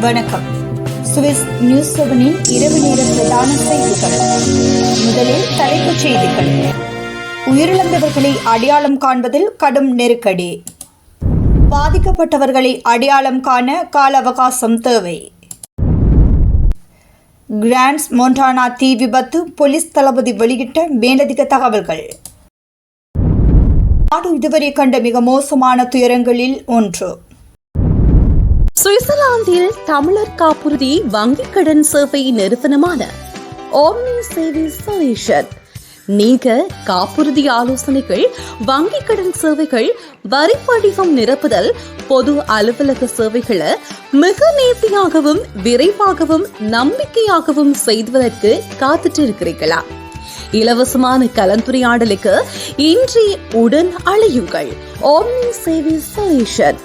வணக்கம். Swiss news செவனின் இரவு நேர பிரதான செய்திகள். முதலில் தலைப்புச் செய்திகள். உயிரிழந்தவர்களை அடையாளம் காண்பதில் கடும் நெருக்கடி. பாதிக்கப்பட்டவர்களை அடையாளம் காண கால அவகாசம் தேவை. கிராண்ட்ஸ் மொன்டானா தீ விபத்து போலீஸ் தளபதி வெளியிட்ட மேலதிக தகவல்கள். நாடு இதுவரை கண்ட மிக மோசமான துயரங்களில் ஒன்று. சுவிட்சர்லாந்தில் தமிழர் காப்புறுதி வங்கிக் கடன் சேவை நிறுவனமான ஓம்னி சேவிங் சொல்யூஷன் நீங்க காப்புறுதி ஆலோசனைகள் வங்கிக் கடன் சேவைகள் வரி படிவம் நிரப்புதல் பொது அலுவலக சேவைகளை மிக நேர்த்தியாகவும் விரைவாகவும் நம்பிக்கையாகவும் செய்வதற்கு காத்துட்டு இருக்கிறீர்களா இலவசமான கலந்துரையாடலுக்கு இன்றி உடன் அழையுங்கள் ஓம்னி சேவை சொல்யூஷன்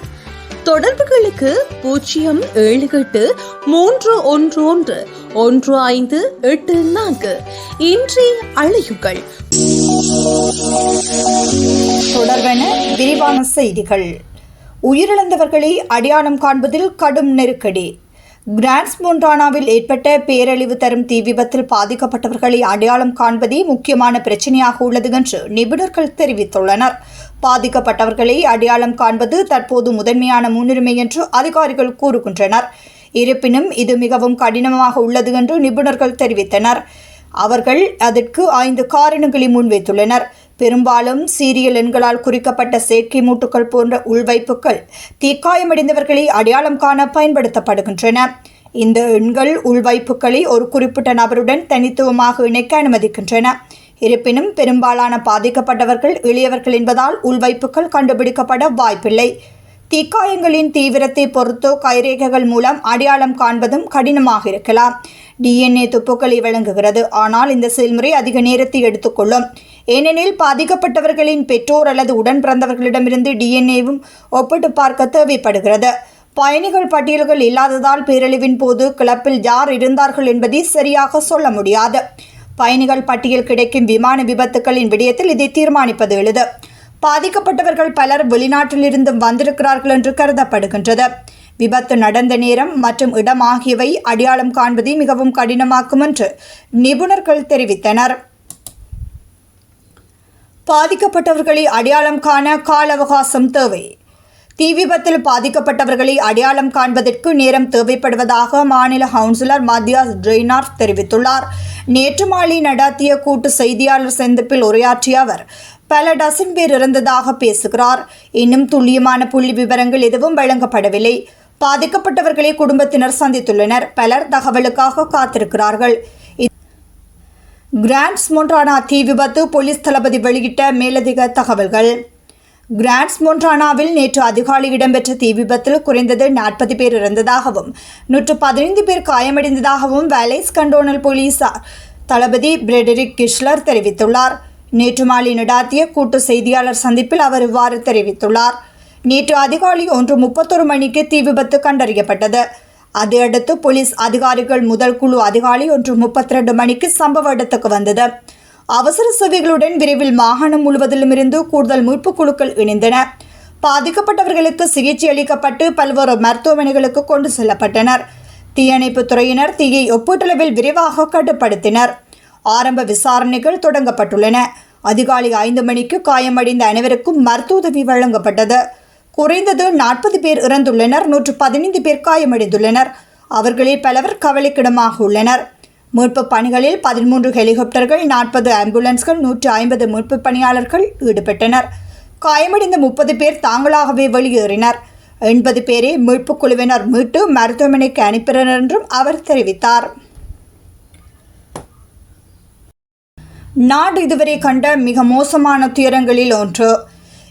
தொடர்புகளுக்கு பூஜ்ஜியம் ஏழு எட்டு மூன்று ஒன்று ஒன்று ஒன்று ஐந்து எட்டு நான்கு. இன்றி அழையுங்கள். தொடர்பென விரிவான செய்திகள். உயிரிழந்தவர்களை அடையாளம் காண்பதில் கடும் நெருக்கடி. கிராண்ட்ஸ் மொன்டானாவில் ஏற்பட்ட பேரழிவு தரும் தீ விபத்தில் பாதிக்கப்பட்டவர்களை அடையாளம் காண்பதே முக்கியமான பிரச்சனையாக உள்ளது என்று நிபுணர்கள் தெரிவித்துள்ளனர். பாதிக்கப்பட்டவர்களை அடையாளம் காண்பது தற்போது முதன்மையான முன்னுரிமை என்று அதிகாரிகள் கூறுகின்றனர். இருப்பினும் இது மிகவும் கடினமாக உள்ளது என்று நிபுணர்கள் தெரிவித்தனர். அவர்கள் அதற்கு ஐந்து காரணங்களை முன்வைத்துள்ளனர். பெரும்பாலும் சீரியல் எண்களால் குறிக்கப்பட்ட செயற்கை மூட்டுகள் போன்ற உள்வைப்புகள் தீக்காயமடைந்தவர்களை அடையாளம் காண பயன்படுத்தப்படுகின்றன. இந்த எண்கள் உள்வைப்புகளை ஒரு குறிப்பிட்ட நபருடன் தனித்துவமாக இணைக்க அனுமதிக்கின்றன. இருப்பினும் பெரும்பாலான பாதிக்கப்பட்டவர்கள் எளியவர்கள் என்பதால் உள்வைப்புகள் கண்டுபிடிக்கப்பட வாய்ப்பில்லை. தீக்காயங்களின் தீவிரத்தை பொறுத்தோ கைரேகைகள் மூலம் அடையாளம் காண்பதும் கடினமாக இருக்கலாம். டிஎன்ஏ துப்புக்களை வழங்குகிறது. ஆனால் இந்த செயல்முறை அதிக நேரத்தை எடுத்துக்கொள்ளும். ஏனெனில் பாதிக்கப்பட்டவர்களின் பெற்றோர் அல்லது உடன் பிறந்தவர்களிடமிருந்து டிஎன்ஏவும் ஒப்பிட்டு பார்க்க தேவைப்படுகிறது. பயணிகள் பட்டியல்கள் இல்லாததால் பேரழிவின் போது கிளப்பில் யார் இருந்தார்கள் என்பதை சரியாக சொல்ல முடியாது. பயணிகள் பட்டியல் கிடைக்கும் விமான விபத்துக்களின் விடயத்தில் இதை தீர்மானிப்பது எளிது. பாதிக்கப்பட்டவர்கள் பலர் வெளிநாட்டிலிருந்தும் வந்திருக்கிறார்கள் என்று கருதப்படுகின்றது. விபத்து நடந்த நேரம் மற்றும் இடம் ஆகியவை அடையாளம் காண்பதை மிகவும் கடினமாக்கும் என்று நிபுணர்கள் தெரிவித்தனர். பாதிக்கப்பட்டவர்களை அடையாளம் காண கால அவகாசம் தேவை. தீ விபத்தில் பாதிக்கப்பட்டவர்களை அடையாளம் காண்பதற்கு நேரம் தேவைப்படுவதாக மாநில கவுன்சிலர் மத்தியாஸ் ஜெய்னார் தெரிவித்துள்ளார். நேற்று மாலை நடாத்திய கூட்டு செய்தியாளர் சந்திப்பில் உரையாற்றிய அவர் பல டசன் பேர் இறந்ததாக பேசுகிறார். இன்னும் துல்லியமான புள்ளி விவரங்கள் எதுவும் வழங்கப்படவில்லை. பாதிக்கப்பட்டவர்களை குடும்பத்தினர் சந்தித்துள்ளனர். பலர் தகவலுக்காக காத்திருக்கிறார்கள். கிராண்ட்ஸ் மொன்றானா தீ விபத்து போலீஸ் தளபதி வெளியிட்ட மேலதிக தகவல்கள். கிராண்ட்ஸ் மொன்டானாவில் நேற்று அதிகாலை இடம்பெற்ற தீ விபத்தில் குறைந்தது நாற்பது பேர் இறந்ததாகவும் நூற்று பதினைந்து பேர் காயமடைந்ததாகவும் வேலைஸ் கண்டோனல் போலீசார் தளபதி பிரெடரிக் கிஷ்லர் தெரிவித்துள்ளார். நேற்று மாலை நடாத்திய கூட்டு செய்தியாளர் சந்திப்பில் அவர் இவ்வாறு தெரிவித்துள்ளார். நேற்று அதிகாலை ஒன்று முப்பத்தொரு மணிக்கு தீ விபத்து கண்டறியப்பட்டது. அதையடுத்து போலீஸ் அதிகாரிகள் முதல் குழு அதிகாலை ஒன்று முப்பத்தி ரெண்டு மணிக்கு சம்பவ இடத்துக்கு வந்தது. அவசர சேவைகளுடன் விரைவில் மாகாணம் முழுவதிலும் இருந்து கூடுதல் மீட்பு குழுக்கள் இணைந்தன. பாதிக்கப்பட்டவர்களுக்கு சிகிச்சை அளிக்கப்பட்டு பல்வேறு மருத்துவமனைகளுக்கு கொண்டு செல்லப்பட்டனர். தீயணைப்பு துறையினர் தீயை ஒப்பீட்டளவில் விரைவாக கட்டுப்படுத்தினர். ஆரம்ப விசாரணைகள் தொடங்கப்பட்டுள்ளன. அதிகாலை ஐந்து மணிக்கு காயமடைந்த அனைவருக்கும் மருத்துவ உதவி வழங்கப்பட்டது. குறைந்தது நாற்பது பேர் இறந்துள்ளனர். நூற்று பதினைந்து பேர் காயமடைந்துள்ளனர். அவர்களில் பலவர் கவலைக்கிடமாக உள்ளனர். மீட்பு பணிகளில் பதிமூன்று ஹெலிகாப்டர்கள் நாற்பது ஆம்புலன்ஸ்கள் நூற்று ஐம்பது மீட்பு பணியாளர்கள் ஈடுபட்டனர். காயமடைந்த முப்பது பேர் தாங்களாகவே வெளியேறினர். எண்பது பேரை மீட்புக் குழுவினர் மீட்டு மருத்துவமனைக்கு அனுப்பினர் என்றும் அவர் தெரிவித்தார். நாடு இதுவரை கண்ட மிக மோசமான துயரங்களில் ஒன்று.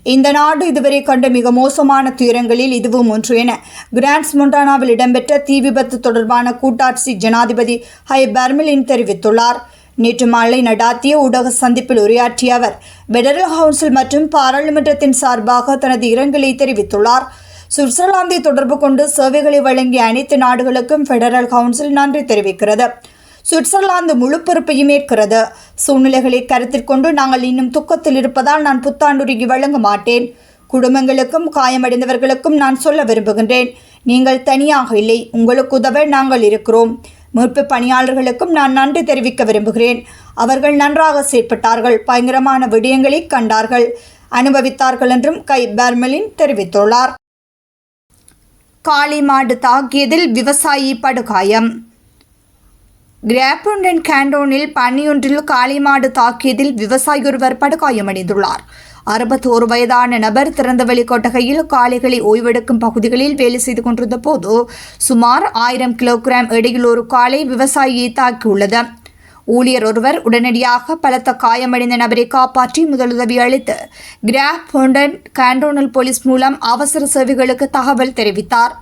இந்த நாடு இதுவரை கண்ட மிக மோசமான துயரங்களில் இதுவும் ஒன்று என கிராண்ட்ஸ் மொண்டானாவில் இடம்பெற்ற தீ விபத்து தொடர்பான கூட்டாட்சி ஜனாதிபதி ஹை பர்மிலின் தெரிவித்துள்ளார். நேற்று மாலை நடாத்திய ஊடக சந்திப்பில் உரையாற்றிய அவர் பெடரல் கவுன்சில் மற்றும் பாராளுமன்றத்தின் சார்பாக தனது இரங்கலை தெரிவித்துள்ளார். சுவிட்சர்லாந்தை தொடர்பு கொண்டு சேவைகளை வழங்கிய அனைத்து நாடுகளுக்கும் ஃபெடரல் கவுன்சில் நன்றி தெரிவிக்கிறது. சுவிட்சர்லாந்து முழு பொறுப்பையும் ஏற்கிறது. சூழ்நிலைகளை கருத்தில் கொண்டு நாங்கள் இன்னும் துக்கத்தில் இருப்பதால் நான் புத்தாண்டுருகி வழங்க மாட்டேன். குடும்பங்களுக்கும் காயமடைந்தவர்களுக்கும் நான் சொல்ல விரும்புகின்றேன். நீங்கள் தனியாக இல்லை உங்களுக்கு உதவ நாங்கள் இருக்கிறோம். மீட்பு பணியாளர்களுக்கும் நான் நன்றி தெரிவிக்க விரும்புகிறேன். அவர்கள் நன்றாக செயற்பட்டார்கள் பயங்கரமான விடயங்களை கண்டார்கள் அனுபவித்தார்கள் என்றும் கை பர்மலின் தெரிவித்துள்ளார். காளி மாடு தாக்கியதில் விவசாயி படுகாயம். கிராப்புண்டன் கேண்டோனில் பனியொன்றில் காளிமாடு தாக்கியதில் விவசாயி ஒருவர் படுகாயமடைந்துள்ளார். அறுபத்தோரு வயதான நபர் திறந்தவெளி கொட்டகையில் காளைகளை ஓய்வெடுக்கும் பகுதிகளில் வேலை செய்து கொண்டிருந்த போது சுமார் ஆயிரம் கிலோகிராம் எடையில் ஒரு காளை விவசாயியை தாக்கியுள்ளது. ஊழியர் ஒருவர் உடனடியாக பலத்த காயமடைந்த நபரை காப்பாற்றி முதலுதவி அளித்து கிராப் ஹோண்டன் கேண்டோனல் போலீஸ் மூலம் அவசர சேவைகளுக்கு தகவல் தெரிவித்தார்.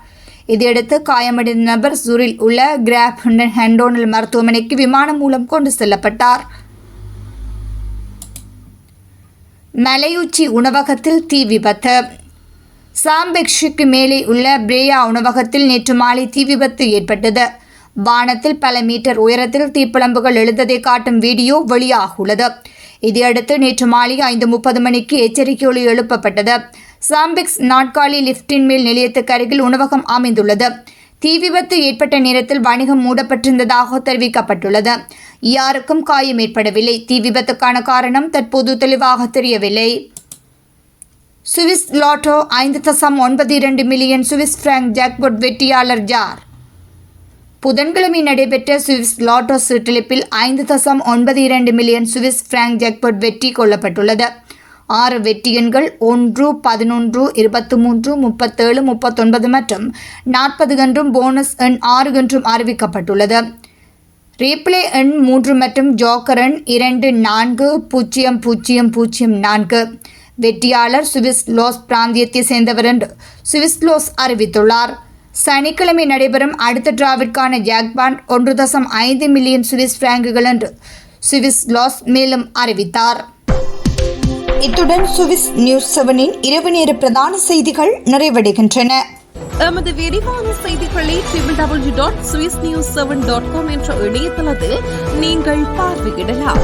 இதையடுத்து காயமடைந்த நபர் சூரில் உள்ள கிராப் ஹோண்டன் மருத்துவமனைக்கு விமானம் மூலம் கொண்டு செல்லப்பட்டார். மலையுச்சி உணவகத்தில் தீ விபத்து. சாம்பெக்ஷுக்கு மேலே உள்ள பிரேயா உணவகத்தில் நேற்று மாலை தீ விபத்து ஏற்பட்டது. வானத்தில் பல மீட்டர் உயரத்தில் தீப்பிழம்புகள் எழுந்ததை காட்டும் வீடியோ வெளியாகியுள்ளது இதையடுத்து நேற்று மாலை ஐந்து முப்பது மணிக்கு எச்சரிக்கை ஒளி எழுப்பப்பட்டது. சாம்பிக்ஸ் நாட்காலி லிப்டின் மேல் நிலையத்துக்கு அருகில் உணவகம் அமைந்துள்ளது. தீ விபத்து ஏற்பட்ட நேரத்தில் வணிகம் மூடப்பட்டிருந்ததாக தெரிவிக்கப்பட்டுள்ளது. யாருக்கும் காயம் ஏற்படவில்லை. தீ விபத்துக்கான காரணம் தற்போது தெளிவாக தெரியவில்லை. சுவிஸ் லாட்டோ ஐந்து தசம் ஒன்பது இரண்டு மில்லியன் சுவிஸ் பிராங்க் ஜாக்பாட் வெற்றியாளர் ஜார் புதன்கிழமை நடைபெற்ற சுவிஸ் லாட்டோ சுற்றிலிப்பில் ஐந்து தசம் ஒன்பது இரண்டு மில்லியன் சுவிஸ் பிராங்க் ஜாக்பாட் வெற்றி கொள்ளப்பட்டுள்ளது. ஆறு வெற்றி எண்கள் ஒன்று பதினொன்று இருபத்தி மூன்று முப்பத்தேழு முப்பத்தொன்பது மற்றும் நாற்பது என்றும் போனஸ் எண் ஆறு என்றும் அறிவிக்கப்பட்டுள்ளது. ரீப்ளே எண் மூன்று மற்றும் ஜோக்கர் எண் இரண்டு நான்கு பூஜ்ஜியம் பூஜ்ஜியம் பூஜ்ஜியம் நான்கு. வெற்றியாளர் சுவிஸ் லோஸ் பிராந்தியத்தை சேர்ந்தவர் என்று சுவிஸ் லோஸ் அறிவித்துள்ளார். சனிக்கிழமை நடைபெறும் அடுத்த டிராவிற்கான ஜாக்பாண்ட் ஒன்று தசம் ஐந்து மில்லியன் சுவிஸ் பிராங்குகள் என்று சுவிஸ் லாஸ் மேலும் அறிவித்தார். இத்துடன் சுவிஸ் நியூஸ் செவனின் இரவு நேர பிரதான செய்திகள் நிறைவடைகின்றன. எமது விரிவான செய்திகளை triple W dot Swiss news seven dot com என்ற இணையதளத்தில் நீங்கள் பார்வையிடலாம்.